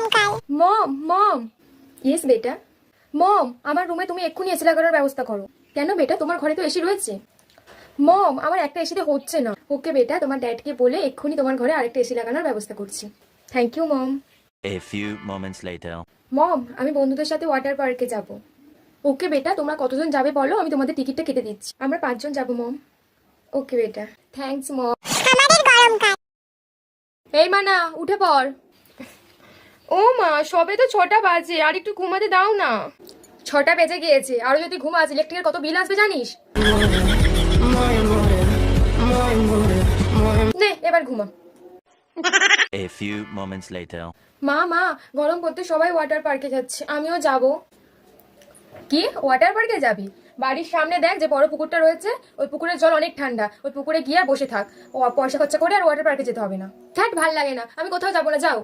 গরমকাল মম মম। ইয়েস বেটা। মম আমার রুমে তুমি এক্ষুনি এসি লাগানোর ব্যবস্থা করো। কেন বেটা? তোমার ঘরে তো এসি রয়েছে। মম আমার একটা এসিতে হচ্ছে না। ওকে বেটা তোমার ড্যাডকে বলে এক্ষুনি তোমার ঘরে আরেকটা এসি লাগানোর ব্যবস্থা করছি। Thank you mom. A few moments later. Mom আমি বন্ধুদের সাথে ওয়াটার পার্কে যাব। ওকে বেটা তোমরা কতজন যাবে বলো? আমি তোমাদের টিকিটটা কেটে দিচ্ছি। আমরা পাঁচজন যাব মম। ওকে বেটা। Thanks mom. আমাদের গরমকাল এই মানা উঠে পড়। ও মা সবে তো ছটা বাজে আর একটু ঘুমাতে দাও না। ছটা বেজে গিয়েছে আরও যদি ঘুমাস ইলেকট্রিকের কত বিল আসবে জানিস? নে এবার ঘুমা। A few moments later. মা মা গরম করতে সবাই ওয়াটার পার্কে যাচ্ছে আমিও যাব। কি? ওয়াটার পার্কে যাবি? বাড়ির সামনে দেখ যে বড় পুকুরটা রয়েছে ওই পুকুরের জল অনেক ঠান্ডা ওই পুকুরে গিয়ে আর বসে থাক। ও পয়সা খরচা করে আর ওয়াটার পার্কে যেতে হবে না। থাক ভালো লাগে না আমি কোথাও যাব না যাও।